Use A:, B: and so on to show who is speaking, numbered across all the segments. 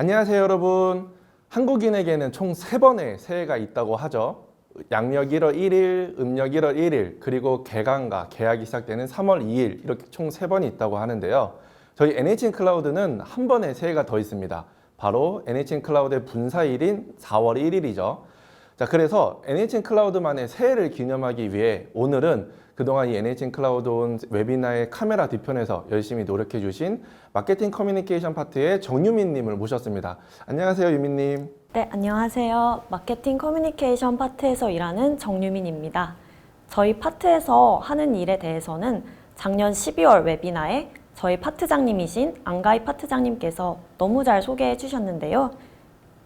A: 안녕하세요 여러분. 한국인에게는 총 세번의 새해가 있다고 하죠. 양력 1월 1일, 음력 1월 1일 그리고 개강과 개학이 시작되는 3월 2일 이렇게 총 세번이 있다고 하는데요. 저희 NHN 클라우드는 한 번의 새해가 더 있습니다. 바로 NHN 클라우드의 분사일인 4월 1일이죠 자 그래서 NHN 클라우드만의 새해를 기념하기 위해 오늘은 그동안 이 NHN 클라우드 온 웨비나의 카메라 뒤편에서 열심히 노력해 주신 마케팅 커뮤니케이션 파트의 정유민 님을 모셨습니다. 안녕하세요, 유민 님.
B: 네, 안녕하세요. 마케팅 커뮤니케이션 파트에서 일하는 정유민입니다. 저희 파트에서 하는 일에 대해서는 작년 12월 웨비나에 저희 파트장님이신 안가희 파트장님께서 너무 잘 소개해 주셨는데요.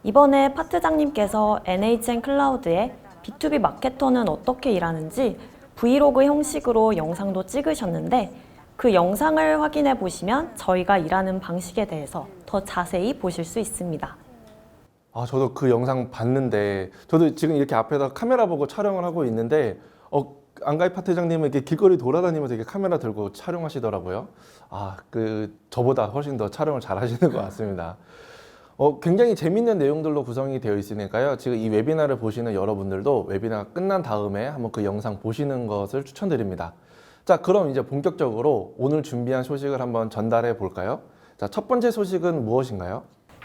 B: 이번에 파트장님께서 NHN 클라우드의 B2B 마케터는 어떻게 일하는지 브이로그 형식으로 영상도 찍으셨는데 그 영상을 확인해 보시면 저희가 일하는 방식에 대해서 더 자세히 보실 수 있습니다.
A: 아, 저도 그 영상 봤는데 저도 지금 이렇게 앞에서 카메라 보고 촬영을 하고 있는데 어, 안가희 파트장님은 이렇게 길거리 돌아다니면서 이렇게 카메라 들고 촬영하시더라고요. 아, 그 저보다 훨씬 더 촬영을 잘 하시는 것 같습니다. 어, 굉장히 재밌는 내용들로 구성이 되어 있으니까요. 지금 이 웨비나를 보시는 여러분들도 웨비나가 끝난 다음에 한번 그 영상 보시는 것을 추천드립니다. 자, 그럼 이제 본격적으로 오늘 준비한 소식을 한번 전달해 볼까요? 자, 첫 번째 소식은 무엇인가요?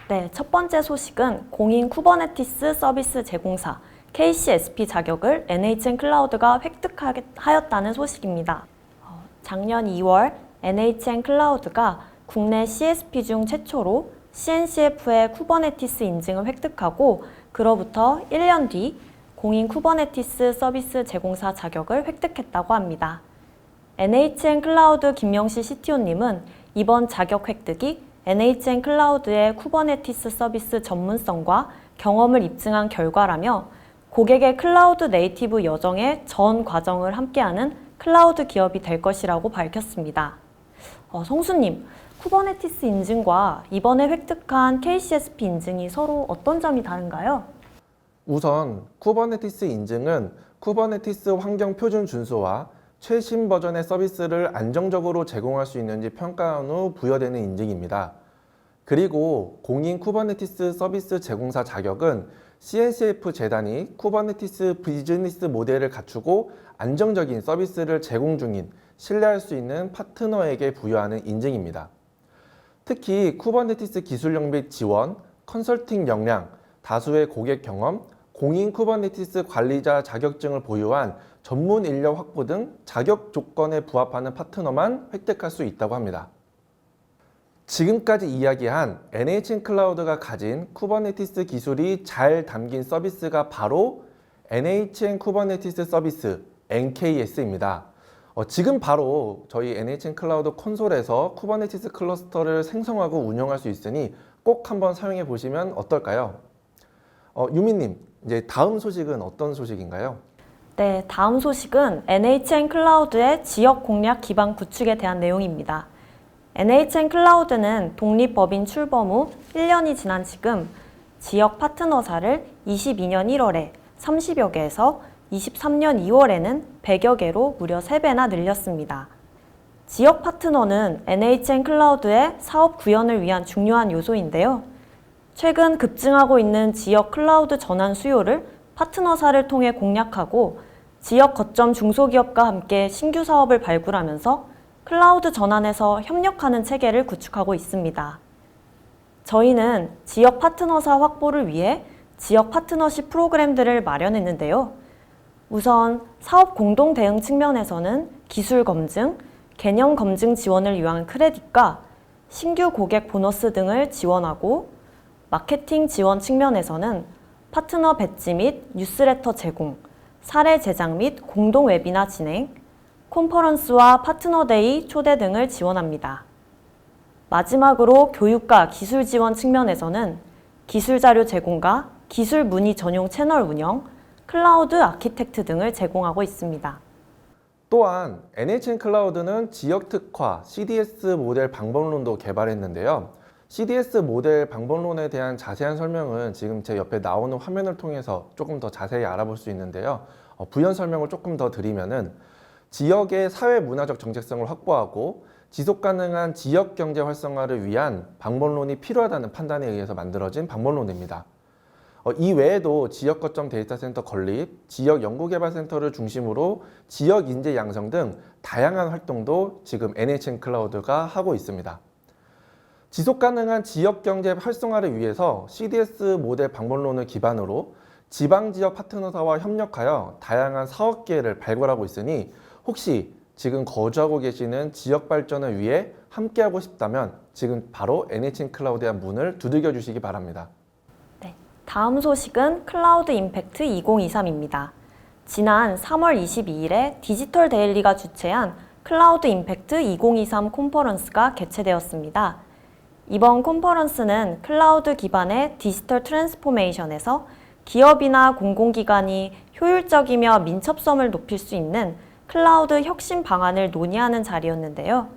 B: 네, 첫 번째 소식은 공인 쿠버네티스 서비스 제공사 KCSP 자격을 NHN 클라우드가 획득하였다는 소식입니다. 어, 작년 2월 NHN 클라우드가 국내 CSP 중 최초로 CNCF의 쿠버네티스 인증을 획득하고 그로부터 1년 뒤 공인 쿠버네티스 서비스 제공사 자격을 획득했다고 합니다. NHN 클라우드 김명시 CTO님은 이번 자격 획득이 NHN 클라우드의 쿠버네티스 서비스 전문성과 경험을 입증한 결과라며 고객의 클라우드 네이티브 여정의 전 과정을 함께하는 클라우드 기업이 될 것이라고 밝혔습니다. 어, 성수님, 쿠버네티스 인증과 이번에 획득한 KCSP 인증이 서로 어떤 점이 다른가요?
A: 우선 쿠버네티스 인증은 쿠버네티스 환경 표준 준수와 최신 버전의 서비스를 안정적으로 제공할 수 있는지 평가한 후 부여되는 인증입니다. 그리고 공인 쿠버네티스 서비스 제공사 자격은 CNCF 재단이 쿠버네티스 비즈니스 모델을 갖추고 안정적인 서비스를 제공 중인 신뢰할 수 있는 파트너에게 부여하는 인증입니다. 특히 쿠버네티스 기술력 및 지원, 컨설팅 역량, 다수의 고객 경험, 공인 쿠버네티스 관리자 자격증을 보유한 전문 인력 확보 등 자격 조건에 부합하는 파트너만 획득할 수 있다고 합니다. 지금까지 이야기한 NHN 클라우드가 가진 쿠버네티스 기술이 잘 담긴 서비스가 바로 NHN 쿠버네티스 서비스 NKS입니다. 어, 지금 바로 저희 NHN 클라우드 콘솔에서 쿠버네티스 클러스터를 생성하고 운영할 수 있으니 꼭 한번 사용해 보시면 어떨까요? 어, 유미님, 이제 다음 소식은 어떤 소식인가요?
B: 네, 다음 소식은 NHN 클라우드의 지역 공략 기반 구축에 대한 내용입니다. NHN 클라우드는 독립법인 출범 후 1년이 지난 지금 지역 파트너사를 22년 1월에 30여 개에서 23년 2월에는 100여 개로 무려 3배나 늘렸습니다. 지역 파트너는 NHN 클라우드의 사업 구현을 위한 중요한 요소인데요. 최근 급증하고 있는 지역 클라우드 전환 수요를 파트너사를 통해 공략하고 지역 거점 중소기업과 함께 신규 사업을 발굴하면서 클라우드 전환에서 협력하는 체계를 구축하고 있습니다. 저희는 지역 파트너사 확보를 위해 지역 파트너십 프로그램들을 마련했는데요. 우선 사업 공동 대응 측면에서는 기술 검증, 개념 검증 지원을 위한 크레딧과 신규 고객 보너스 등을 지원하고 마케팅 지원 측면에서는 파트너 배지 및 뉴스레터 제공, 사례 제작 및 공동 웨비나 진행, 콘퍼런스와 파트너데이 초대 등을 지원합니다. 마지막으로 교육과 기술 지원 측면에서는 기술 자료 제공과 기술 문의 전용 채널 운영, 클라우드 아키텍트 등을 제공하고 있습니다.
A: 또한 NHN 클라우드는 지역 특화 CDS 모델 방법론도 개발했는데요. CDS 모델 방법론에 대한 자세한 설명은 지금 제 옆에 나오는 화면을 통해서 조금 더 자세히 알아볼 수 있는데요. 어, 부연 설명을 조금 더 드리면은 지역의 사회 문화적 정체성을 확보하고 지속 가능한 지역 경제 활성화를 위한 방법론이 필요하다는 판단에 의해서 만들어진 방법론입니다. 어, 이 외에도 지역 거점 데이터 센터 건립, 지역 연구개발센터를 중심으로 지역 인재 양성 등 다양한 활동도 지금 NHN 클라우드가 하고 있습니다. 지속 가능한 지역 경제 활성화를 위해서 CDS 모델 방법론을 기반으로 지방 지역 파트너사와 협력하여 다양한 사업 기회를 발굴하고 있으니 혹시 지금 거주하고 계시는 지역 발전을 위해 함께하고 싶다면 지금 바로 NHN 클라우드의 문을 두들겨 주시기 바랍니다.
B: 네, 다음 소식은 클라우드 임팩트 2023입니다. 지난 3월 22일에 디지털 데일리가 주최한 클라우드 임팩트 2023 콘퍼런스가 개최되었습니다. 이번 콘퍼런스는 클라우드 기반의 디지털 트랜스포메이션에서 기업이나 공공기관이 효율적이며 민첩성을 높일 수 있는 클라우드 혁신 방안을 논의하는 자리였는데요.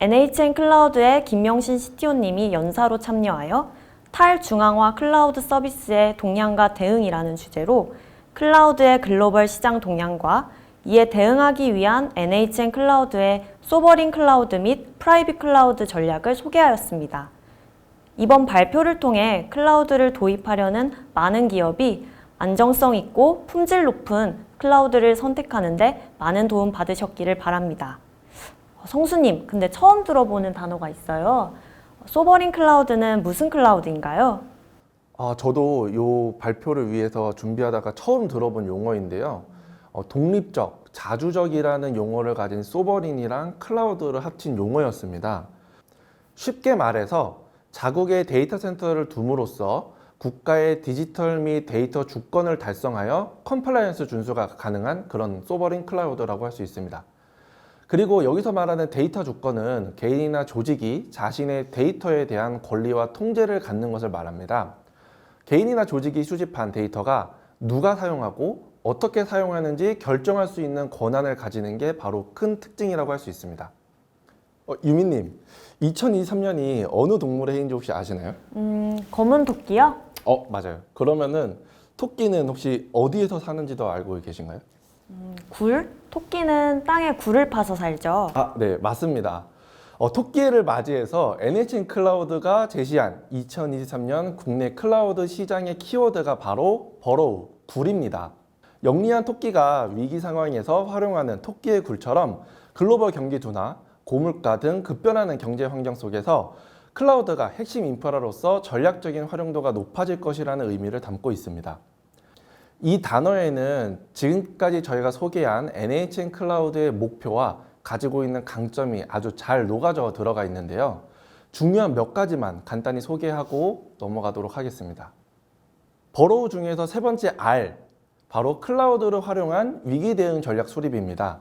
B: NHN 클라우드의 김명신 CTO님이 연사로 참여하여 탈중앙화 클라우드 서비스의 동향과 대응이라는 주제로 클라우드의 글로벌 시장 동향과 이에 대응하기 위한 NHN 클라우드의 소버린 클라우드 및 프라이빗 클라우드 전략을 소개하였습니다. 이번 발표를 통해 클라우드를 도입하려는 많은 기업이 안정성 있고 품질 높은 클라우드를 선택하는데 많은 도움 받으셨기를 바랍니다. 성수님, 근데 처음 들어보는 단어가 있어요. 소버린 클라우드는 무슨 클라우드인가요?
A: 아, 저도 이 발표를 위해서 준비하다가 처음 들어본 용어인데요. 어, 독립적, 자주적이라는 용어를 가진 소버린이랑 클라우드를 합친 용어였습니다. 쉽게 말해서 자국의 데이터 센터를 둠으로써 국가의 디지털 및 데이터 주권을 달성하여 컴플라이언스 준수가 가능한 그런 소버린 클라우드라고 할 수 있습니다. 그리고 여기서 말하는 데이터 주권은 개인이나 조직이 자신의 데이터에 대한 권리와 통제를 갖는 것을 말합니다. 개인이나 조직이 수집한 데이터가 누가 사용하고 어떻게 사용하는지 결정할 수 있는 권한을 가지는 게 바로 큰 특징이라고 할 수 있습니다. 어, 유민님, 2023년이 어느 동물의 해인지 혹시 아시나요?
B: 음, 검은 토끼요?
A: 어, 맞아요. 그러면은 토끼는 혹시 어디에서 사는지도 알고 계신가요?
B: 굴? 토끼는 땅에 굴을 파서 살죠.
A: 아, 네, 맞습니다. 어, 토끼를 맞이해서 NHN 클라우드가 제시한 2023년 국내 클라우드 시장의 키워드가 바로 버로우, 굴입니다. 영리한 토끼가 위기 상황에서 활용하는 토끼의 굴처럼 글로벌 경기 둔화, 고물가 등 급변하는 경제 환경 속에서 클라우드가 핵심 인프라로서 전략적인 활용도가 높아질 것이라는 의미를 담고 있습니다. 이 단어에는 지금까지 저희가 소개한 NHN 클라우드의 목표와 가지고 있는 강점이 아주 잘 녹아져 들어가 있는데요. 중요한 몇 가지만 간단히 소개하고 넘어가도록 하겠습니다. 버로우 중에서 세 번째 R, 바로 클라우드를 활용한 위기 대응 전략 수립입니다.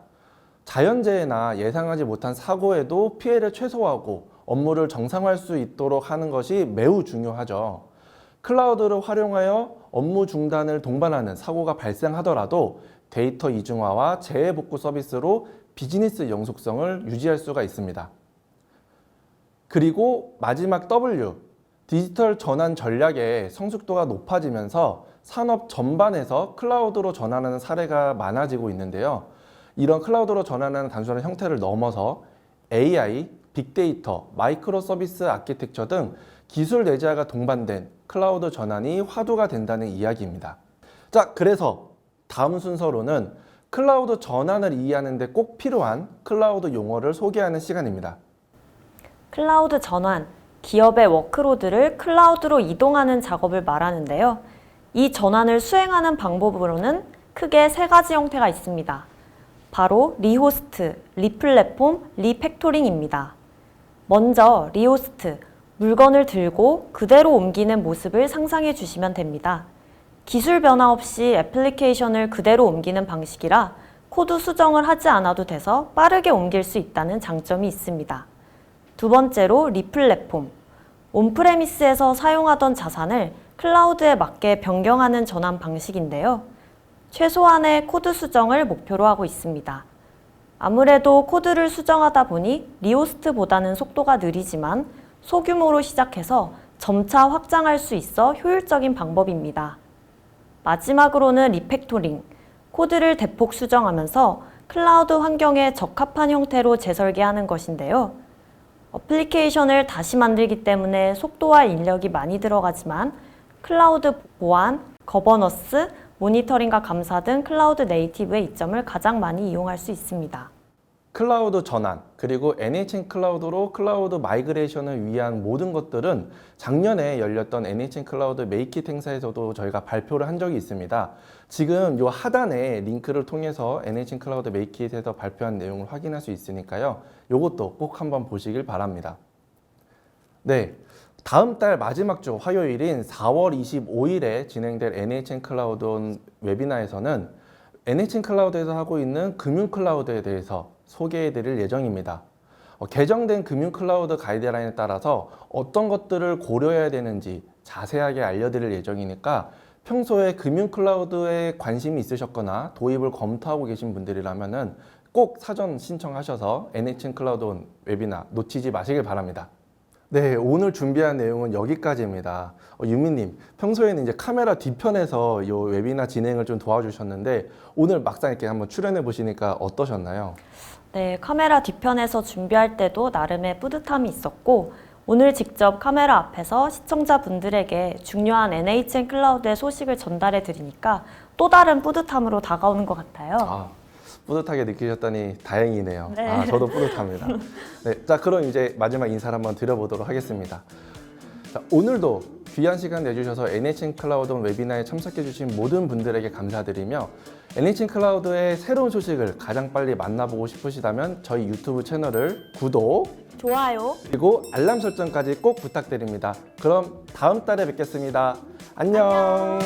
A: 자연재해나 예상하지 못한 사고에도 피해를 최소화하고 업무를 정상화할 수 있도록 하는 것이 매우 중요하죠. 클라우드를 활용하여 업무 중단을 동반하는 사고가 발생하더라도 데이터 이중화와 재해 복구 서비스로 비즈니스 영속성을 유지할 수가 있습니다. 그리고 마지막 W, 디지털 전환 전략의 성숙도가 높아지면서 산업 전반에서 클라우드로 전환하는 사례가 많아지고 있는데요. 이런 클라우드로 전환하는 단순한 형태를 넘어서 AI, 빅데이터, 마이크로 서비스 아키텍처 등 기술 내재화가 동반된 클라우드 전환이 화두가 된다는 이야기입니다. 자, 그래서 다음 순서로는 클라우드 전환을 이해하는데 꼭 필요한 클라우드 용어를 소개하는 시간입니다.
B: 클라우드 전환, 기업의 워크로드를 클라우드로 이동하는 작업을 말하는데요. 이 전환을 수행하는 방법으로는 크게 세 가지 형태가 있습니다. 바로 리호스트, 리플랫폼, 리팩토링입니다. 먼저 리호스트, 물건을 들고 그대로 옮기는 모습을 상상해 주시면 됩니다. 기술 변화 없이 애플리케이션을 그대로 옮기는 방식이라 코드 수정을 하지 않아도 돼서 빠르게 옮길 수 있다는 장점이 있습니다. 두 번째로 리플랫폼. 온프레미스에서 사용하던 자산을 클라우드에 맞게 변경하는 전환 방식인데요. 최소한의 코드 수정을 목표로 하고 있습니다. 아무래도 코드를 수정하다 보니 리호스트보다는 속도가 느리지만 소규모로 시작해서 점차 확장할 수 있어 효율적인 방법입니다. 마지막으로는 리팩토링. 코드를 대폭 수정하면서 클라우드 환경에 적합한 형태로 재설계하는 것인데요. 어플리케이션을 다시 만들기 때문에 속도와 인력이 많이 들어가지만 클라우드 보안, 거버너스, 모니터링과 감사 등 클라우드 네이티브의 이점을 가장 많이 이용할 수 있습니다.
A: 클라우드 전환 그리고 NHN 클라우드로 클라우드 마이그레이션을 위한 모든 것들은 작년에 열렸던 NHN 클라우드 메이킷 행사에서도 저희가 발표를 한 적이 있습니다. 지금 요 하단에 링크를 통해서 NHN 클라우드 메이킷에서 발표한 내용을 확인할 수 있으니까요. 요것도 꼭 한번 보시길 바랍니다. 네. 다음 달 마지막 주 화요일인 4월 25일에 진행될 NHN 클라우드 웨비나에서는 NHN 클라우드에서 하고 있는 금융 클라우드에 대해서 소개해 드릴 예정입니다. 어, 개정된 금융 클라우드 가이드라인에 따라서 어떤 것들을 고려해야 되는지 자세하게 알려드릴 예정이니까 평소에 금융 클라우드에 관심이 있으셨거나 도입을 검토하고 계신 분들이라면은 꼭 사전 신청하셔서 NHN 클라우드 웨비나 놓치지 마시길 바랍니다. 네, 오늘 준비한 내용은 여기까지입니다. 어, 유미님, 평소에는 이제 카메라 뒤편에서 이 웨비나 진행을 좀 도와주셨는데 오늘 막상 이렇게 한번 출연해 보시니까 어떠셨나요?
B: 네, 카메라 뒤편에서 준비할 때도 나름의 뿌듯함이 있었고, 오늘 직접 카메라 앞에서 시청자분들에게 중요한 NHN 클라우드의 소식을 전달해 드리니까 또 다른 뿌듯함으로 다가오는 것 같아요.
A: 아, 뿌듯하게 느끼셨다니 다행이네요.
B: 네.
A: 아, 저도 뿌듯합니다. 네, 자, 그럼 이제 마지막 인사를 한번 드려보도록 하겠습니다. 자, 오늘도 귀한 시간 내주셔서 NHN 클라우드 웨비나에 참석해주신 모든 분들에게 감사드리며 NHN 클라우드의 새로운 소식을 가장 빨리 만나보고 싶으시다면 저희 유튜브 채널을 구독
B: 좋아요.
A: 그리고 알람 설정까지 꼭 부탁드립니다. 그럼 다음 달에 뵙겠습니다. 안녕.